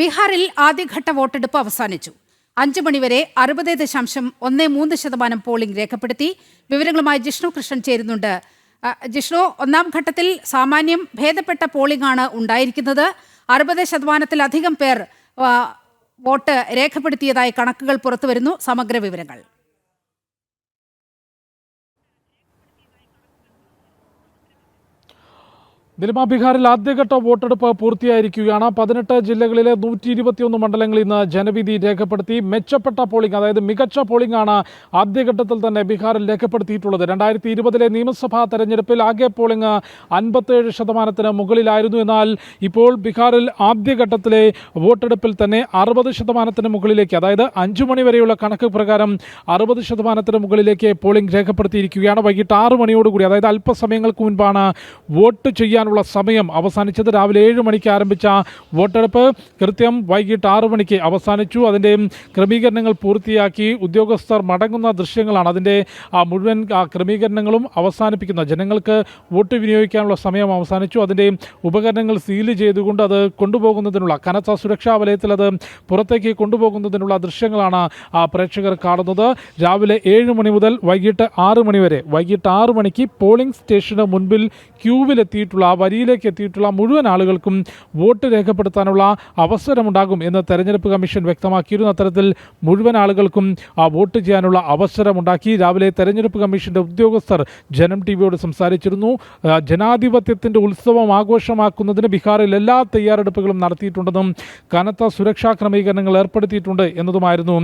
ബീഹാറിൽ ആദ്യഘട്ട വോട്ടെടുപ്പ് അവസാനിച്ചു. അഞ്ചു മണിവരെ അറുപത് ദശാംശം ഒന്ന് മൂന്ന് ശതമാനം പോളിംഗ് രേഖപ്പെടുത്തി. വിവരങ്ങളുമായി ജിഷ്ണു കൃഷ്ണൻ ചേരുന്നുണ്ട്. ജിഷ്ണു ഒന്നാം ഘട്ടത്തിൽ സാമാന്യം ഭേദപ്പെട്ട പോളിംഗ് ആണ് ഉണ്ടായിരിക്കുന്നത്. അറുപത് ശതമാനത്തിലധികം പേർ വോട്ട് രേഖപ്പെടുത്തിയതായി കണക്കുകൾ പുറത്തുവരുന്നു. സമഗ്ര വിവരങ്ങൾ. ദിൽമ ബീഹാറിൽ ആദ്യഘട്ട വോട്ടെടുപ്പ് പൂർത്തിയായിരിക്കുകയാണ്. പതിനെട്ട് ജില്ലകളിലെ നൂറ്റി ഇരുപത്തിയൊന്ന് മണ്ഡലങ്ങളിൽ ഇന്ന് ജനവിധി രേഖപ്പെടുത്തി. മെച്ചപ്പെട്ട പോളിംഗ് അതായത് മികച്ച പോളിംഗ് ആണ് ആദ്യഘട്ടത്തിൽ തന്നെ ബീഹാറിൽ രേഖപ്പെടുത്തിയിട്ടുള്ളത്. രണ്ടായിരത്തി ഇരുപതിലെ നിയമസഭാ തെരഞ്ഞെടുപ്പിൽ ആകെ പോളിംഗ് അൻപത്തേഴ് ശതമാനത്തിന് മുകളിലായിരുന്നു. എന്നാൽ ഇപ്പോൾ ബീഹാറിൽ ആദ്യഘട്ടത്തിലെ വോട്ടെടുപ്പിൽ തന്നെ അറുപത് ശതമാനത്തിന് മുകളിലേക്ക് അതായത് അഞ്ചു മണി വരെയുള്ള കണക്ക് പ്രകാരം അറുപത് ശതമാനത്തിന് മുകളിലേക്ക് പോളിംഗ് രേഖപ്പെടുത്തിയിരിക്കുകയാണ്. വൈകിട്ട് ആറ് മണിയോടുകൂടി അതായത് അല്പസമയങ്ങൾക്ക് മുൻപാണ് വോട്ട് ചെയ്യാനുള്ള സമയം അവസാനിച്ചത് രാവിലെ ഏഴ് മണിക്ക് ആരംഭിച്ച വോട്ടെടുപ്പ്. കൃത്യം വൈകിട്ട് ആറു മണിക്ക് അവസാനിച്ചു. അതിന്റെ ക്രമീകരണങ്ങൾ പൂർത്തിയാക്കി ഉദ്യോഗസ്ഥർ മടങ്ങുന്ന ദൃശ്യങ്ങളാണ് അതിന്റെ മുഴുവൻ ക്രമീകരണങ്ങളും അവസാനിപ്പിക്കുന്ന ജനങ്ങൾക്ക് വോട്ട് വിനിയോഗിക്കാനുള്ള സമയം അവസാനിച്ചു. അതിന്റെ ഉപകരണങ്ങൾ സീൽ ചെയ്തുകൊണ്ട് അത് കൊണ്ടുപോകുന്നതിനുള്ള കനത്ത സുരക്ഷാ വലയത്തിൽ അത് പുറത്തേക്ക് കൊണ്ടുപോകുന്നതിനുള്ള ദൃശ്യങ്ങളാണ് പ്രേക്ഷകർ കാണുന്നത്. രാവിലെ ഏഴ് മണി മുതൽ വൈകിട്ട് ആറ് മണി വരെ വൈകിട്ട് ആറ് മണിക്ക് പോളിംഗ് സ്റ്റേഷന് മുൻപിൽ ക്യൂവിലെത്തിയിട്ടുള്ള വരിയിലേക്ക് എത്തിയിട്ടുള്ള മുഴുവൻ ആളുകൾക്കും വോട്ട് രേഖപ്പെടുത്താനുള്ള അവസരമുണ്ടാകും എന്ന് തെരഞ്ഞെടുപ്പ് കമ്മീഷൻ വ്യക്തമാക്കിയിരുന്നു. അത്തരത്തിൽ മുഴുവൻ ആളുകൾക്കും ആ വോട്ട് ചെയ്യാനുള്ള അവസരമുണ്ടാക്കി. രാവിലെ തെരഞ്ഞെടുപ്പ് കമ്മീഷന്റെ ഉദ്യോഗസ്ഥർ ജനം ടി വിയോട് സംസാരിച്ചിരുന്നു. ജനാധിപത്യത്തിന്റെ ഉത്സവം ആഘോഷമാക്കുന്നതിന് ബീഹാറിൽ എല്ലാ തയ്യാറെടുപ്പുകളും നടത്തിയിട്ടുണ്ടെന്നും കനത്ത സുരക്ഷാ ക്രമീകരണങ്ങൾ ഏർപ്പെടുത്തിയിട്ടുണ്ട് എന്നതുമായിരുന്നു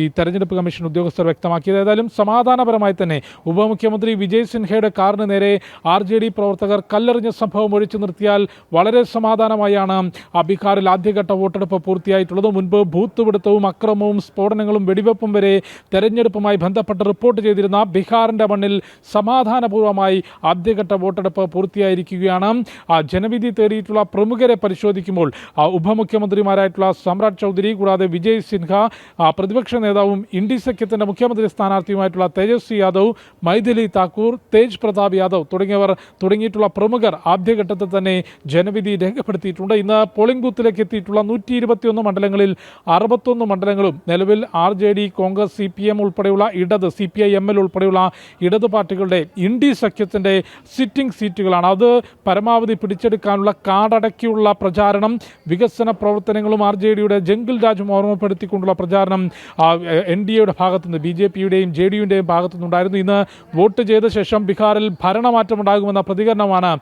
ഈ തെരഞ്ഞെടുപ്പ് കമ്മീഷൻ ഉദ്യോഗസ്ഥർ വ്യക്തമാക്കിയത്. ഏതായാലും സമാധാനപരമായി തന്നെ ഉപമുഖ്യമന്ത്രി വിജയ് സിൻഹയുടെ കാറിന് നേരെ ആർ ജെ ഡി പ്രവർത്തകർ കല്ലെറിഞ്ഞ സംഭവം ഒഴിച്ചു നിർത്തിയാൽ വളരെ സമാധാനമായാണ്. ആ ബീഹാറിൽ ആദ്യഘട്ട വോട്ടെടുപ്പ് പൂർത്തിയായിട്ടുള്ളത്. മുൻപ് ബൂത്ത് പിടുത്തവും അക്രമവും സ്ഫോടനങ്ങളും വെടിവെപ്പും വരെ തെരഞ്ഞെടുപ്പുമായി ബന്ധപ്പെട്ട് റിപ്പോർട്ട് ചെയ്തിരുന്ന ബീഹാറിന്റെ മണ്ണിൽ സമാധാനപൂർവമായി ആദ്യഘട്ട വോട്ടെടുപ്പ് പൂർത്തിയായിരിക്കുകയാണ്. ആ ജനവിധി തേടിയിട്ടുള്ള പ്രമുഖരെ പരിശോധിക്കുമ്പോൾ ആ ഉപമുഖ്യമന്ത്രിമാരായിട്ടുള്ള സമ്രാട് ചൗധരി കൂടാതെ വിജയ് സിൻഹ പ്രതിപക്ഷ നേതാവും ഇന്ത്യ സഖ്യത്തിന്റെ മുഖ്യമന്ത്രി സ്ഥാനാർത്ഥിയുമായിട്ടുള്ള തേജസ്വി യാദവ് മൈഥിലി താക്കൂർ തേജ് പ്രതാപ് യാദവ് തുടങ്ങിയവർ തുടങ്ങിയിട്ടുള്ള പ്രമുഖർ ആദ്യഘട്ടത്തിൽ തന്നെ ജനവിധി രേഖപ്പെടുത്തിയിട്ടുണ്ട്. ഇന്ന് പോളിംഗ് ബൂത്തിലേക്ക് എത്തിയിട്ടുള്ള നൂറ്റി ഇരുപത്തിയൊന്ന് മണ്ഡലങ്ങളിൽ അറുപത്തൊന്ന് മണ്ഡലങ്ങളും നിലവിൽ R J D Congress C P M ഉൾപ്പെടെയുള്ള ഇടത് C P I M L ഉൾപ്പെടെയുള്ള ഇടത് പാർട്ടികളുടെ ഇൻഡി സഖ്യത്തിന്റെ സിറ്റിംഗ് സീറ്റുകളാണ്. അത് പരമാവധി പിടിച്ചെടുക്കാനുള്ള കാടടക്കിയുള്ള പ്രചാരണം വികസന പ്രവർത്തനങ്ങളും ആർ ജെ ഡിയുടെ ജംഗിൾ രാജും ഓർമ്മപ്പെടുത്തിക്കൊണ്ടുള്ള പ്രചാരണം എൻ ഡി എയുടെ ഭാഗത്തുനിന്ന് ബി ജെ പിയുടെയും ജെ ഡി യുടെയും ഭാഗത്തുനിന്നുണ്ടായിരുന്നു. ഇന്ന് വോട്ട് ചെയ്ത ശേഷം ബീഹാറിൽ ഭരണമാറ്റമുണ്ടാകുമെന്ന പ്രതികരണമാണ്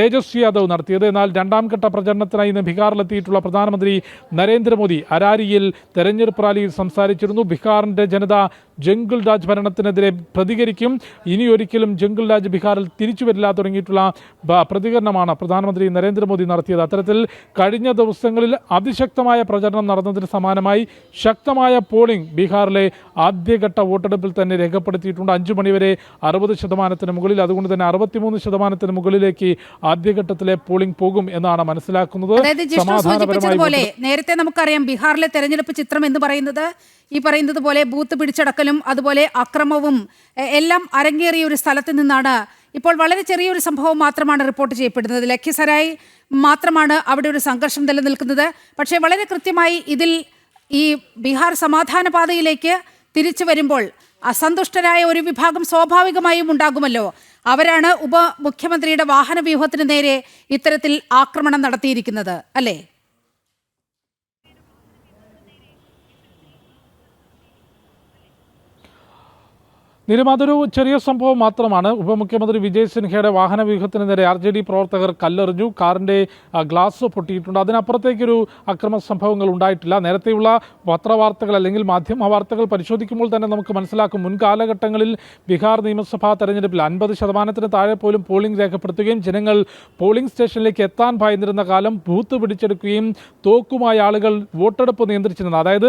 തേജസ്വി യാദവ് നടത്തിയത്. എന്നാൽ രണ്ടാം ഘട്ട പ്രചരണത്തിനായി ഇന്ന് ബീഹാറിലെത്തിയിട്ടുള്ള പ്രധാനമന്ത്രി നരേന്ദ്രമോദി അരാരിയിൽ തെരഞ്ഞെടുപ്പ് റാലിയിൽ സംസാരിച്ചിരുന്നു. ബീഹാറിന്റെ ജനത ജംഗിൾ രാജ് ഭരണത്തിനെതിരെ പ്രതികരിക്കും. ഇനി ഒരിക്കലും ജംഗിൾ രാജ് ബീഹാറിൽ തിരിച്ചു വരില്ല തുടങ്ങിയിട്ടുള്ള പ്രതികരണമാണ് പ്രധാനമന്ത്രി നരേന്ദ്രമോദി നടത്തിയത്. അത്തരത്തിൽ കഴിഞ്ഞ ദിവസങ്ങളിൽ അതിശക്തമായ പ്രചരണം നടന്നതിന് സമാനമായി ശക്തമായ പോളിംഗ് ബീഹാറിലെ ആദ്യഘട്ട വോട്ടെടുപ്പിൽ തന്നെ രേഖപ്പെടുത്തിയിട്ടുണ്ട്. അഞ്ചു മണിവരെ അറുപത് ശതമാനത്തിന് മുകളിൽ അതുകൊണ്ട് തന്നെ അറുപത്തിമൂന്ന് ശതമാനത്തിന് മുകളിലേക്ക് ആദ്യഘട്ടത്തിലെ പോളിംഗ് പോകും എന്നാണ് മനസ്സിലാക്കുന്നത്. നേരത്തെ നമുക്കറിയാം ബീഹാറിലെ തെരഞ്ഞെടുപ്പ് ചിത്രം എന്ന് പറയുന്നത് ഈ പറയുന്നത് പോലെ ബൂത്ത് പിടിച്ചടക്കലും അതുപോലെ അക്രമവും എല്ലാം അരങ്ങേറിയ ഒരു സ്ഥലത്ത് നിന്നാണ് ഇപ്പോൾ വളരെ ചെറിയൊരു സംഭവം മാത്രമാണ് റിപ്പോർട്ട് ചെയ്യപ്പെടുന്നത്. ലഖ്യസരായി മാത്രമാണ് അവിടെ ഒരു സംഘർഷം നിലനിൽക്കുന്നത്. പക്ഷേ വളരെ കൃത്യമായി ഇതിൽ ഈ ബീഹാർ സമാധാന പാതയിലേക്ക് തിരിച്ചു വരുമ്പോൾ അസന്തുഷ്ടരായ ഒരു വിഭാഗം സ്വാഭാവികമായും ഉണ്ടാകുമല്ലോ. അവരാണ് ഉപമുഖ്യമന്ത്രിയുടെ വാഹന വ്യൂഹത്തിന് നേരെ ഇത്തരത്തിൽ ആക്രമണം നടത്തിയിരിക്കുന്നത്. അല്ലേ? അതൊരു ചെറിയ സംഭവം മാത്രമാണ്. ഉപമുഖ്യമന്ത്രി വിജയ് സിൻഹയുടെ വാഹന വ്യൂഹത്തിന് നേരെ ആർ ജെ ഡി പ്രവർത്തകർ കല്ലെറിഞ്ഞു. കാറിന്റെ ആ, ഗ്ലാസ് പൊട്ടിയിട്ടുണ്ട്. അതിനപ്പുറത്തേക്കൊരു അക്രമ സംഭവങ്ങൾ ഉണ്ടായിട്ടില്ല. നേരത്തെയുള്ള പത്രവാർത്തകൾ അല്ലെങ്കിൽ മാധ്യമ വാർത്തകൾ പരിശോധിക്കുമ്പോൾ തന്നെ നമുക്ക് മനസ്സിലാക്കും. മുൻകാലഘട്ടങ്ങളിൽ ബീഹാർ നിയമസഭാ തെരഞ്ഞെടുപ്പിൽ അൻപത് ശതമാനത്തിന് താഴെ പോലും പോളിംഗ് രേഖപ്പെടുത്തുകയും ജനങ്ങൾ പോളിംഗ് സ്റ്റേഷനിലേക്ക് എത്താൻ ഭയന്നിരുന്ന കാലം ബൂത്ത് പിടിച്ചെടുക്കുകയും തോക്കുമായ ആളുകൾ വോട്ടെടുപ്പ് നിയന്ത്രിച്ചിരുന്നത്. അതായത്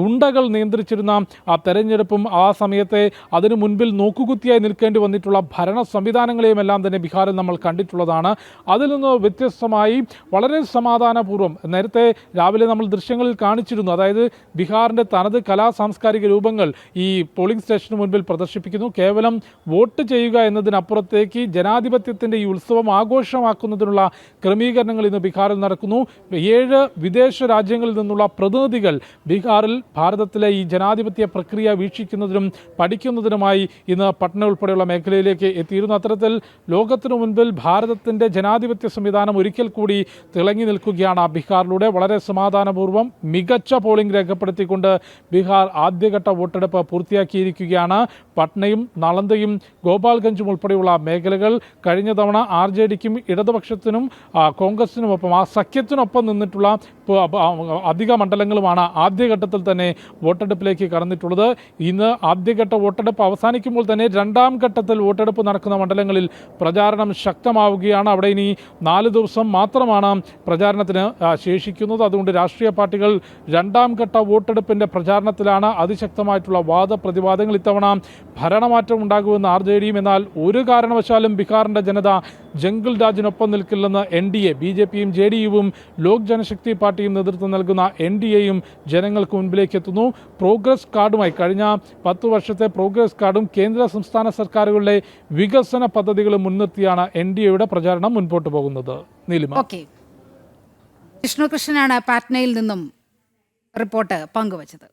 ഗുണ്ടകൾ നിയന്ത്രിച്ചിരുന്ന ആ തെരഞ്ഞെടുപ്പും ആ സമയത്തെ അതിനു മുൻപിൽ നോക്കുകുത്തിയായി നിൽക്കേണ്ടി വന്നിട്ടുള്ള ഭരണ സംവിധാനങ്ങളെയും എല്ലാം തന്നെ ബീഹാറിൽ നമ്മൾ കണ്ടിട്ടുള്ളതാണ്. അതിൽ നിന്ന് വ്യത്യസ്തമായി വളരെ സമാധാനപൂർവം നേരത്തെ രാവിലെ നമ്മൾ ദൃശ്യങ്ങളിൽ കാണിച്ചിരുന്നു. അതായത് ബീഹാറിന്റെ തനത് കലാ സാംസ്കാരിക രൂപങ്ങൾ ഈ പോളിംഗ് സ്റ്റേഷന് മുൻപിൽ പ്രദർശിപ്പിക്കുന്നു. കേവലം വോട്ട് ചെയ്യുക എന്നതിനപ്പുറത്തേക്ക് ജനാധിപത്യത്തിന്റെ ഈ ഉത്സവം ആഘോഷമാക്കുന്നതിനുള്ള ക്രമീകരണങ്ങൾ ഇന്ന് ബീഹാറിൽ നടക്കുന്നു. ഏഴ് വിദേശ രാജ്യങ്ങളിൽ നിന്നുള്ള പ്രതിനിധികൾ ബീഹാറിൽ ഭാരതത്തിലെ ഈ ജനാധിപത്യ പ്രക്രിയ വീക്ഷിക്കുന്നതിനും പഠിക്കുന്നതിനുമായി ഇന്ന് പട്ന ഉൾപ്പെടെയുള്ള മേഖലയിലേക്ക് എത്തിയിരുന്നു. അത്തരത്തിൽ ലോകത്തിനു മുൻപിൽ ഭാരതത്തിന്റെ ജനാധിപത്യ സംവിധാനം ഒരിക്കൽ കൂടി തിളങ്ങി നിൽക്കുകയാണ് ബീഹാറിലൂടെ. വളരെ സമാധാനപൂർവം മികച്ച പോളിംഗ് രേഖപ്പെടുത്തിക്കൊണ്ട് ബീഹാർ ആദ്യഘട്ട വോട്ടെടുപ്പ് പൂർത്തിയാക്കിയിരിക്കുകയാണ്. പട്നയും നളന്തയും ഗോപാൽഗഞ്ചും ഉൾപ്പെടെയുള്ള മേഖലകൾ കഴിഞ്ഞ തവണ ആർ ജെ ഡിക്കും ഇടതുപക്ഷത്തിനും കോൺഗ്രസിനുമൊപ്പം ആ സഖ്യത്തിനൊപ്പം നിന്നിട്ടുള്ള അധിക മണ്ഡലങ്ങളുമാണ് ആദ്യഘട്ടത്തിൽ തന്നെ വോട്ടെടുപ്പിലേക്ക് കടന്നിട്ടുള്ളത്. ഇന്ന് ആദ്യഘട്ട വോട്ടെടുപ്പ് അവസാനിക്കുമ്പോൾ തന്നെ രണ്ടാം ഘട്ടത്തിൽ വോട്ടെടുപ്പ് നടക്കുന്ന മണ്ഡലങ്ങളിൽ പ്രചാരണം ശക്തമാവുകയാണ്. അവിടെ ഇനി നാല് ദിവസം മാത്രമാണ് പ്രചാരണത്തിന് ശേഷിക്കുന്നത്. അതുകൊണ്ട് രാഷ്ട്രീയ പാർട്ടികൾ രണ്ടാം ഘട്ട വോട്ടെടുപ്പിന്റെ പ്രചാരണത്തിലാണ് അതിശക്തമായിട്ടുള്ള വാദപ്രതിവാദങ്ങൾ. ഇത്തവണ ഭരണമാറ്റം ഉണ്ടാകുമെന്ന് ആർ ജെ ഡിയും എന്നാൽ ഒരു കാരണവശാലും ബീഹാറിന്റെ ജനത ജംഗിൾ രാജിനൊപ്പം നിൽക്കില്ലെന്ന് N D A B J പിയും ജെ ഡി യുവും ലോക് ജനശക്തി പാർട്ടിയും നേതൃത്വം നൽകുന്ന എൻ ഡി എയും ജനങ്ങൾക്ക് മുൻപിലേക്ക് എത്തുന്നു പ്രോഗ്രസ് കാർഡുമായി കഴിഞ്ഞ പത്ത് വർഷത്തെ പ്രോഗ്രസ് കാർഡും കേന്ദ്ര സംസ്ഥാന സർക്കാരുകളുടെ വികസന പദ്ധതികളും മുൻനിർത്തിയാണ് എൻ ഡി എയുടെ പ്രചാരണം മുൻപോട്ട് പോകുന്നത്. നീലിമ. വിഷ്ണുകൃഷ്ണനാണ് വിഷ്ണു കൃഷ്ണനാണ് പാറ്റ്നയിൽ നിന്നും റിപ്പോർട്ട് പങ്കുവച്ചത്.